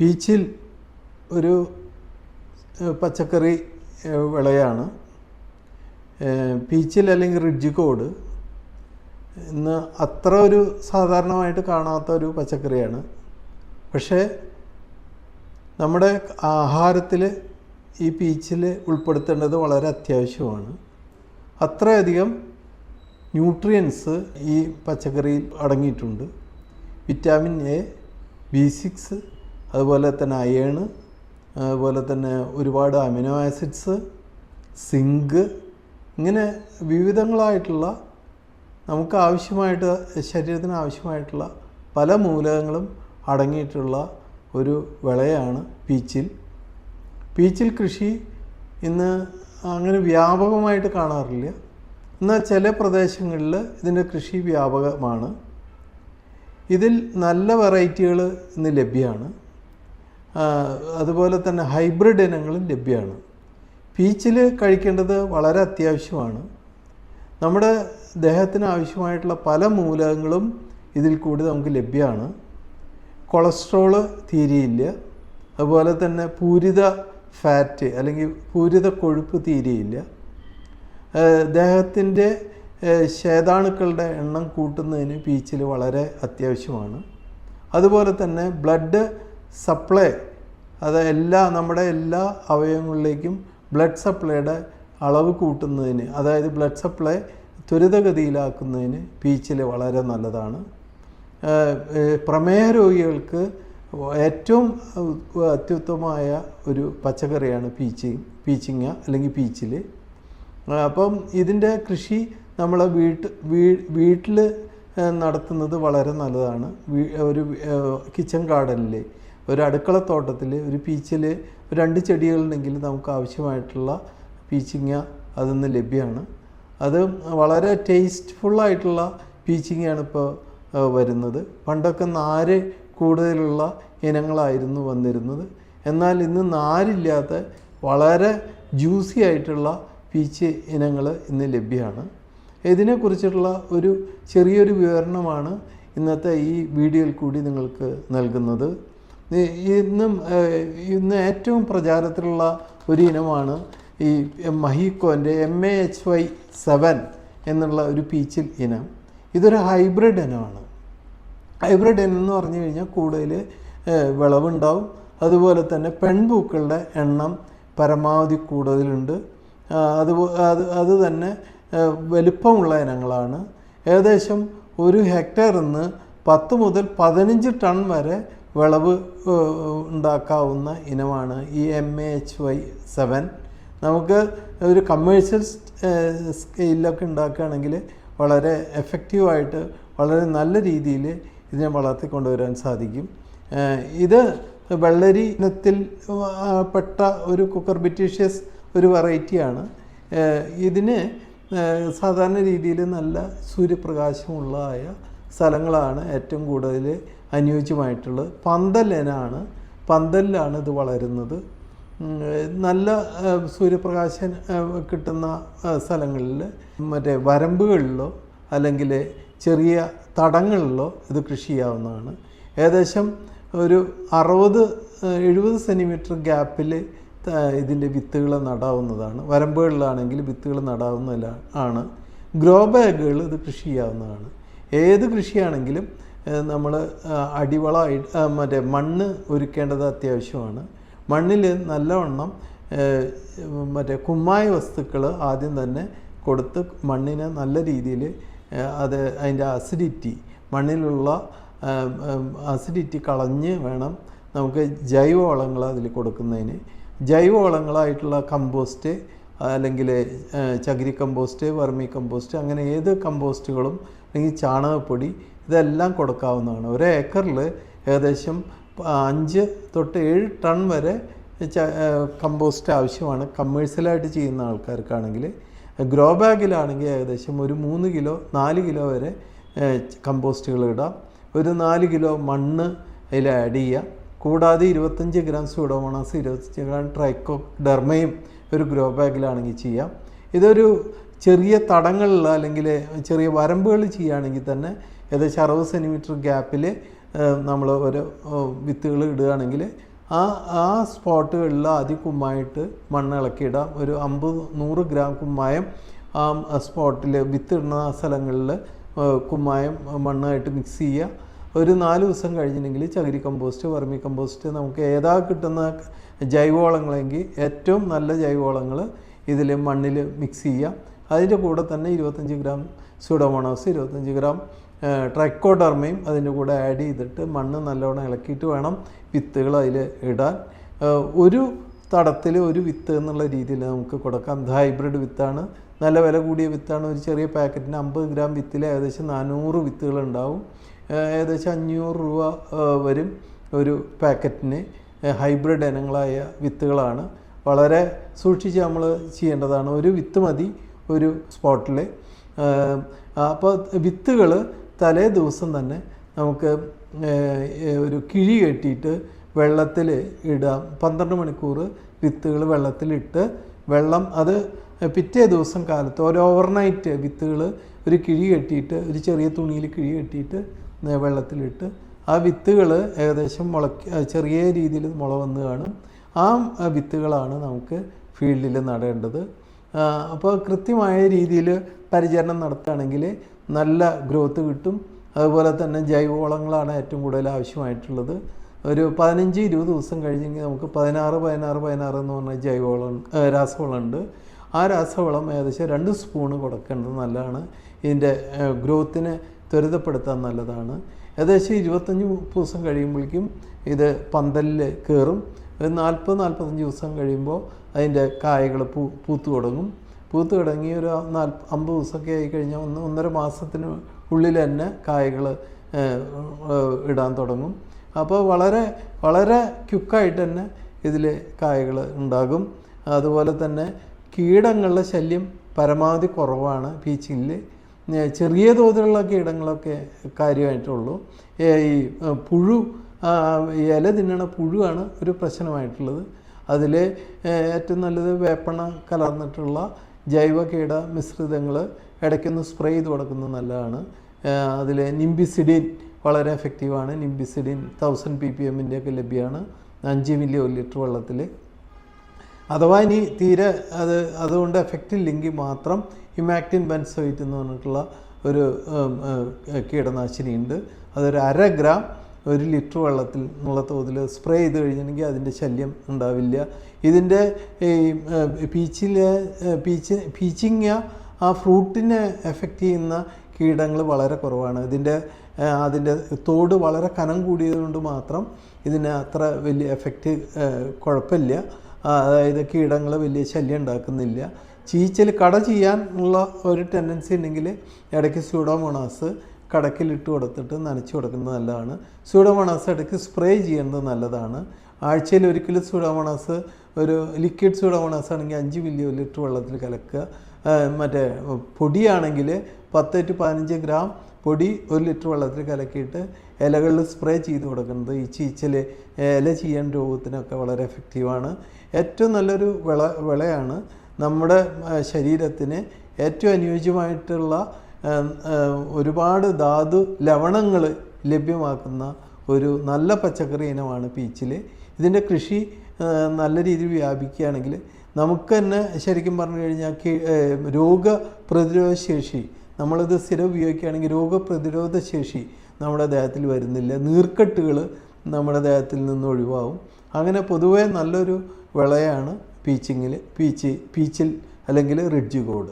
പീച്ചിൽ ഒരു പച്ചക്കറി വിളയാണ്. പീച്ചിൽ അല്ലെങ്കിൽ റിഡ്ജ് കോഡ് ഇന്ന് അത്ര ഒരു സാധാരണമായിട്ട് കാണാത്ത ഒരു പച്ചക്കറിയാണ്. പക്ഷേ നമ്മുടെ ആഹാരത്തിൽ ഈ പീച്ചിൽ ഉൾപ്പെടുത്തേണ്ടത് വളരെ അത്യാവശ്യമാണ്. അത്രയധികം ന്യൂട്രിയൻസ് ഈ പച്ചക്കറിയിൽ അടങ്ങിയിട്ടുണ്ട്. വിറ്റാമിൻ എ ബി സിക്സ് അതുപോലെ തന്നെ അയേണ് അതുപോലെ തന്നെ ഒരുപാട് അമിനോ ആസിഡ്സ് സിങ്ക് ഇങ്ങനെ വിവിധങ്ങളായിട്ടുള്ള നമുക്ക് ആവശ്യമായിട്ട് ശരീരത്തിന് ആവശ്യമായിട്ടുള്ള പല മൂലകങ്ങളും അടങ്ങിയിട്ടുള്ള ഒരു വിളയാണ് പീച്ചിൽ. പീച്ചിൽ കൃഷി ഇന്ന് അങ്ങനെ വ്യാപകമായിട്ട് കാണാറില്ല. എന്നാൽ ചില പ്രദേശങ്ങളിൽ ഇതിന്റെ കൃഷി വ്യാപകമാണ്. ഇതിൽ നല്ല വെറൈറ്റികൾ ഇന്ന് ലഭ്യമാണ്. അതുപോലെ തന്നെ ഹൈബ്രിഡ് ഇനങ്ങളും ലഭ്യമാണ്. പീച്ചിൽ കഴിക്കേണ്ടത് വളരെ അത്യാവശ്യമാണ്. നമ്മുടെ ദേഹത്തിന് ആവശ്യമായിട്ടുള്ള പല മൂലകങ്ങളും ഇതിൽ കൂടി നമുക്ക് ലഭ്യമാണ്. കൊളസ്ട്രോൾ തീരെയില്ല. അതുപോലെ തന്നെ പൂരിത ഫാറ്റ് അല്ലെങ്കിൽ പൂരിത കൊഴുപ്പ് തീരെയില്ല. ദേഹത്തിന്റെ ശേതാണുക്കളുടെ എണ്ണം കൂട്ടുന്നതിന് പീച്ചിൽ വളരെ അത്യാവശ്യമാണ്. അതുപോലെ തന്നെ ബ്ലഡ് സപ്ലൈ അത് എല്ലാ നമ്മുടെ എല്ലാ അവയവങ്ങളിലേക്കും ബ്ലഡ് സപ്ലൈയുടെ അളവ് കൂട്ടുന്നതിന് അതായത് ബ്ലഡ് സപ്ലൈ ത്വരിതഗതിയിലാക്കുന്നതിന് പീച്ചിൽ വളരെ നല്ലതാണ്. പ്രമേഹ രോഗികൾക്ക് ഏറ്റവും അത്യുത്തമമായ ഒരു പച്ചക്കറിയാണ് പീച്ചി പീച്ചിങ്ങ അല്ലെങ്കിൽ പീച്ചിൽ അപ്പം ഇതിന്റെ കൃഷി നമ്മളെ വീട്ട് വീട്ടിൽ നടത്തുന്നത് വളരെ നല്ലതാണ്. ഒരു കിച്ചൺ ഗാർഡനിൽ ഒരു അടുക്കളത്തോട്ടത്തിൽ ഒരു പീച്ചിൽ രണ്ട് ചെടികളുണ്ടെങ്കിൽ നമുക്ക് ആവശ്യമായിട്ടുള്ള പീച്ചിങ്ങ അതിൽ നിന്ന് ലഭ്യമാണ്. അത് വളരെ ടേസ്റ്റ്ഫുള്ളായിട്ടുള്ള പീച്ചിങ്ങയാണ് ഇപ്പോൾ വരുന്നത്. പണ്ടൊക്കെ നാര് കൂടുതലുള്ള ഇനങ്ങളായിരുന്നു വന്നിരുന്നത്. എന്നാൽ ഇന്ന് നാരില്ലാത്ത വളരെ ജ്യൂസി ആയിട്ടുള്ള പീച്ച് ഇനങ്ങൾ ഇന്ന് ലഭ്യമാണ്. ഇതിനെക്കുറിച്ചിട്ടുള്ള ഒരു ചെറിയൊരു വിവരണമാണ് ഇന്നത്തെ ഈ വീഡിയോയിൽ കൂടി നിങ്ങൾക്ക് നൽകുന്നത്. ഇന്നും ഇന്ന് ഏറ്റവും പ്രചാരത്തിലുള്ള ഒരു ഇനമാണ് ഈ മഹീക്കോന്റെ M A H Y seven എന്നുള്ള ഒരു പീച്ചിൽ ഇനം. ഇതൊരു ഹൈബ്രിഡ് ഇനമാണ്. ഹൈബ്രിഡ് ഇനം എന്ന് പറഞ്ഞു കഴിഞ്ഞാൽ കൂടുതൽ വിളവുണ്ടാവും. അതുപോലെ തന്നെ പെൺപൂക്കളുടെ എണ്ണം പരമാവധി കൂടുതലുണ്ട്. അത് അത് തന്നെ വലുപ്പമുള്ള ഇനങ്ങളാണ്. ഏകദേശം ഒരു ഹെക്ടറിൽ നിന്ന് പത്ത് മുതൽ പതിനഞ്ച് ടൺ വരെ വിളവ് ഉണ്ടാക്കാവുന്ന ഇനമാണ് ഈ M A H Y seven നമുക്ക് ഒരു കമേഴ്ഷ്യൽ സ്കെയിലൊക്കെ ഉണ്ടാക്കുകയാണെങ്കിൽ വളരെ എഫക്റ്റീവായിട്ട് വളരെ നല്ല രീതിയിൽ ഇതിനെ വളർത്തിക്കൊണ്ടുവരാൻ സാധിക്കും. ഇത് വെള്ളരി ഇനത്തിൽ പെട്ട ഒരു കുക്കർ ബിറ്റീഷ്യസ് ഒരു വെറൈറ്റിയാണ് ഇതിന് സാധാരണ രീതിയിൽ നല്ല സൂര്യപ്രകാശമുള്ളതായ സ്ഥലങ്ങളാണ് ഏറ്റവും കൂടുതൽ അനുയോജ്യമായിട്ടുള്ളത്. പന്തലിനാണ് പന്തലിലാണ് ഇത് വളരുന്നത്. നല്ല സൂര്യപ്രകാശം കിട്ടുന്ന സ്ഥലങ്ങളിൽ മറ്റേ വരമ്പുകളിലോ അല്ലെങ്കിൽ ചെറിയ തടങ്ങളിലോ ഇത് കൃഷി ചെയ്യാവുന്നതാണ്. ഏകദേശം ഒരു അറുപത് എഴുപത് സെന്റിമീറ്റർ ഗ്യാപ്പിൽ ഇതിന്റെ വിത്തുകൾ നടാവുന്നതാണ്. വരമ്പുകളിലാണെങ്കിൽ വിത്തുകൾ നടാവുന്നതിലാണ്. ആണ് ഗ്രോ ബാഗുകൾ ഇത് കൃഷി ചെയ്യാവുന്നതാണ്. ഏത് കൃഷിയാണെങ്കിലും നമ്മൾ അടിവളമായി മറ്റേ മണ്ണ് ഒരുക്കേണ്ടത് അത്യാവശ്യമാണ്. മണ്ണിൽ നല്ലവണ്ണം മറ്റേ കുമ്മായ വസ്തുക്കൾ ആദ്യം തന്നെ കൊടുത്ത് മണ്ണിനെ നല്ല രീതിയിൽ അത് അതിന്റെ അസിഡിറ്റി മണ്ണിലുള്ള അസിഡിറ്റി കളഞ്ഞ് വേണം നമുക്ക് ജൈവവളങ്ങൾ അതിൽ കൊടുക്കുന്നതിന്. ജൈവവളങ്ങളായിട്ടുള്ള കമ്പോസ്റ്റ് അല്ലെങ്കിൽ ചകിരി കമ്പോസ്റ്റ് വർമി കമ്പോസ്റ്റ് അങ്ങനെ ഏത് കമ്പോസ്റ്റുകളും അല്ലെങ്കിൽ ചാണകപ്പൊടി ഇതെല്ലാം കൊടുക്കാവുന്നതാണ്. ഒരു ഏക്കറിൽ ഏകദേശം അഞ്ച് തൊട്ട് ഏഴ് ടൺ വരെ കമ്പോസ്റ്റ് ആവശ്യമാണ്. കമേഴ്ഷ്യലായിട്ട് ചെയ്യുന്ന ആൾക്കാർക്കാണെങ്കിൽ ഗ്രോ ബാഗിലാണെങ്കിൽ ഏകദേശം ഒരു മൂന്ന് കിലോ നാല് കിലോ വരെ കമ്പോസ്റ്റുകൾ ഇടാം. ഒരു നാല് കിലോ മണ്ണ് അതിൽ ആഡ് ചെയ്യുക. കൂടാതെ ഇരുപത്തഞ്ച് ഗ്രാം സൂഡോമോണാസ് ഇരുപത്തഞ്ച് ഗ്രാം ട്രൈക്കോ ഡെർമയും ഒരു ഗ്രോ ബാഗിലാണെങ്കിൽ ചെയ്യാം. ഇതൊരു ചെറിയ തടങ്ങളിൽ അല്ലെങ്കിൽ ചെറിയ വരമ്പുകൾ ചെയ്യുകയാണെങ്കിൽ തന്നെ ഏകദേശം അറുപത് സെന്റിമീറ്റർ ഗ്യാപ്പിൽ നമ്മൾ ഒരു വിത്തുകൾ ഇടുകയാണെങ്കിൽ ആ ആ സ്പോട്ടുകളിൽ ആദ്യം കുമ്മായിട്ട് മണ്ണ് ഇളക്കിയിടാം ഒരു അമ്പത് നൂറ് ഗ്രാം കുമ്മായം ആ സ്പോട്ടിൽ വിത്തിടുന്ന സ്ഥലങ്ങളിൽ കുമ്മായം മണ്ണായിട്ട് മിക്സ് ചെയ്യുക. ഒരു നാല് ദിവസം കഴിഞ്ഞിട്ടുണ്ടെങ്കിൽ ചകിരി കമ്പോസ്റ്റ് വർമി കമ്പോസ്റ്റ് നമുക്ക് ഏതാ കിട്ടുന്ന ജൈവവളങ്ങളെങ്കിൽ ഏറ്റവും നല്ല ജൈവവളങ്ങൾ ഇതിൽ മണ്ണിൽ മിക്സ് ചെയ്യാം. അതിന്റെ കൂടെ തന്നെ ഇരുപത്തഞ്ച് ഗ്രാം സ്യൂഡോമോണോസ് ഇരുപത്തഞ്ച് ഗ്രാം ട്രൈക്കോഡർമയും അതിന്റെ കൂടെ ആഡ് ചെയ്തിട്ട് മണ്ണ് നല്ലോണം ഇളക്കിയിട്ട് വേണം വിത്തുകൾ അതിൽ ഇടാൻ. ഒരു തടത്തിൽ ഒരു വിത്ത് എന്നുള്ള രീതിയിൽ നമുക്ക് കൊടുക്കാം. ഇത് ഹൈബ്രിഡ് വിത്താണ്. നല്ല വില കൂടിയ വിത്താണ്. ഒരു ചെറിയ പാക്കറ്റിന് അമ്പത് ഗ്രാം വിത്തിൽ ഏകദേശം നാനൂറ് വിത്തുകൾ ഉണ്ടാവും. ഏകദേശം അഞ്ഞൂറ് രൂപ വരും ഒരു പാക്കറ്റിന്. ഹൈബ്രിഡ് ഇനങ്ങളായ വിത്തുകളാണ്. വളരെ സൂക്ഷിച്ച് നമ്മൾ ചെയ്യേണ്ടതാണ്. ഒരു വിത്ത് മതി ഒരു സ്പോട്ടിൽ അപ്പോൾ വിത്തുകൾ തലേ ദിവസം തന്നെ നമുക്ക് ഒരു കിഴി കെട്ടിയിട്ട് വെള്ളത്തിൽ ഇടാം പന്ത്രണ്ട് മണിക്കൂർ വിത്തുകൾ വെള്ളത്തിലിട്ട് വെള്ളം അത് പിറ്റേ ദിവസം കാലത്ത് ഒരു ഓവർനൈറ്റ് വിത്തുകൾ ഒരു കിഴി കെട്ടിയിട്ട് ഒരു ചെറിയ തുണിയിൽ കിഴി കെട്ടിയിട്ട് വെള്ളത്തിലിട്ട് ആ വിത്തുകൾ ഏകദേശം മുളയ്ക്ക് ചെറിയ രീതിയിൽ മുള വന്ന് കാണും. ആ വിത്തുകളാണ് നമുക്ക് ഫീൽഡിൽ നടേണ്ടത്. അപ്പോൾ കൃത്യമായ രീതിയിൽ പരിചരണം നടത്തുകയാണെങ്കിൽ നല്ല ഗ്രോത്ത് കിട്ടും. അതുപോലെ തന്നെ ജൈവവളങ്ങളാണ് ഏറ്റവും കൂടുതൽ ആവശ്യമായിട്ടുള്ളത്. ഒരു പതിനഞ്ച് ഇരുപത് ദിവസം കഴിഞ്ഞെങ്കിൽ നമുക്ക് പതിനാറ് പതിനാറ് പതിനാറ് എന്ന് പറഞ്ഞ ജൈവവളം രാസവളമുണ്ട്. ആ രാസവളം ഏകദേശം രണ്ട് സ്പൂണ് കൊടുക്കേണ്ടത് നല്ലതാണ്. ഇതിന്റെ ഗ്രോത്തിനെ ത്വരിതപ്പെടുത്താൻ നല്ലതാണ്. ഏകദേശം ഇരുപത്തഞ്ച് ദിവസം കഴിയുമ്പോഴേക്കും ഇത് പന്തലിൽ കയറും ഒരു നാൽപ്പത് നാൽപ്പത്തഞ്ച് ദിവസം കഴിയുമ്പോൾ അതിന്റെ കായകൾ പൂ പൂത്ത് തുടങ്ങും. പൂത്ത് തുടങ്ങി ഒരു നാല് അമ്പത് ദിവസമൊക്കെ ആയി കഴിഞ്ഞാൽ ഒന്ന് ഒന്നര മാസത്തിന് ഉള്ളിൽ തന്നെ കായകൾ ഇടാൻ തുടങ്ങും. അപ്പോൾ വളരെ വളരെ ക്യുക്കായിട്ട് തന്നെ ഇതിൽ കായകൾ ഉണ്ടാകും. അതുപോലെ തന്നെ കീടങ്ങളുടെ ശല്യം പരമാവധി കുറവാണ് പീച്ചിങ്ങിൽ ചെറിയ തോതിലുള്ള ഇടങ്ങളൊക്കെ കാര്യമായിട്ടുള്ളൂ. ഈ പുഴു ഇല തിന്നണ പുഴുവാണ് ഒരു പ്രശ്നമായിട്ടുള്ളത്. അതിൽ ഏറ്റവും നല്ലത് വേപ്പണ കലർന്നിട്ടുള്ള ജൈവ കീട മിശ്രിതങ്ങൾ ഇടയ്ക്കൊന്ന് സ്പ്രേ ചെയ്ത് കൊടുക്കുന്നത് നല്ലതാണ്. അതിൽ നിംബിസിഡിൻ വളരെ എഫക്റ്റീവാണ് നിംബിസിഡിൻ തൗസൻഡ് പി പി എമ്മിന്റെയൊക്കെ ലഭ്യമാണ്. അഞ്ച് മില്ലി ലിറ്റർ വെള്ളത്തിൽ അഥവാ ഇനി തീരെ അത് അതുകൊണ്ട് എഫക്റ്റ് ഇല്ലെങ്കിൽ മാത്രം ഇമാക്റ്റിൻ ബെൻസോയിറ്റ് എന്ന് പറഞ്ഞിട്ടുള്ള ഒരു കീടനാശിനിയുണ്ട് അതൊരു അര ഗ്രാം ഒരു ലിറ്റർ വെള്ളത്തിൽ എന്നുള്ള തോതിൽ സ്പ്രേ ചെയ്ത് കഴിഞ്ഞിട്ടുണ്ടെങ്കിൽ അതിന്റെ ശല്യം ഉണ്ടാവില്ല. ഇതിന്റെ ഈ പീച്ചിലെ പീച്ച് പീച്ചിങ്ങ ആ ഫ്രൂട്ടിനെ എഫക്റ്റ് ചെയ്യുന്ന കീടങ്ങൾ വളരെ കുറവാണ്. ഇതിന്റെ അതിന്റെ തോട് വളരെ കനം കൂടിയതുകൊണ്ട് മാത്രം ഇതിന് അത്ര വലിയ എഫക്റ്റ് കുഴപ്പമില്ല. അതായത് കീടങ്ങൾ വലിയ ശല്യം ഉണ്ടാക്കുന്നില്ല. ചീച്ചൽ കട ചെയ്യാൻ ഉള്ള ഒരു ടെൻഡൻസി ഉണ്ടെങ്കിൽ ഇടയ്ക്ക് സ്യൂഡോമോണാസ് കടക്കിലിട്ട് കൊടുത്തിട്ട് നനച്ച് കൊടുക്കുന്നത് നല്ലതാണ്. സ്യൂഡോമോണാസ് ഇടയ്ക്ക് സ്പ്രേ ചെയ്യുന്നത് നല്ലതാണ്. ആഴ്ചയിൽ ഒരിക്കലും സ്യൂഡോമോണാസ് ഒരു ലിക്വിഡ് സ്യൂഡോമോണാസ് ആണെങ്കിൽ അഞ്ച് മില്ലി ലിറ്റർ വെള്ളത്തിൽ കലക്കുക. മറ്റേ പൊടിയാണെങ്കിൽ പത്ത് ടു പതിനഞ്ച് ഗ്രാം പൊടി ഒരു ലിറ്റർ വെള്ളത്തിൽ കലക്കിയിട്ട് ഇലകളിൽ സ്പ്രേ ചെയ്ത് കൊടുക്കുന്നത് ഈ ചീച്ചൽ ഇല ചെയ്യാൻ രോഗത്തിനൊക്കെ വളരെ എഫക്റ്റീവാണ് ഏറ്റവും നല്ലൊരു വിള വിളയാണ് നമ്മുടെ ശരീരത്തിന് ഏറ്റവും അനുയോജ്യമായിട്ടുള്ള ഒരുപാട് ധാതു ലവണങ്ങൾ ലഭ്യമാക്കുന്ന ഒരു നല്ല പച്ചക്കറി ഇനമാണ് പീച്ചിൽ. ഇതിന്റെ കൃഷി നല്ല രീതിയിൽ വ്യാപിക്കുകയാണെങ്കിൽ നമുക്ക് തന്നെ ശരിക്കും പറഞ്ഞു കഴിഞ്ഞാൽ രോഗപ്രതിരോധ ശേഷി നമ്മളിത് സ്ഥിരം ഉപയോഗിക്കുകയാണെങ്കിൽ രോഗപ്രതിരോധ ശേഷി നമ്മുടെ ദേഹത്തിൽ വരുന്നില്ല. നീർക്കെട്ടുകൾ നമ്മുടെ ദേഹത്തിൽ നിന്ന് ഒഴിവാകും അങ്ങനെ പൊതുവേ നല്ലൊരു വിളയാണ് പീച്ചിങ്ങിൽ പീച്ച് പീച്ചിൽ അല്ലെങ്കിൽ റിഡ്ജ് കോഡ്.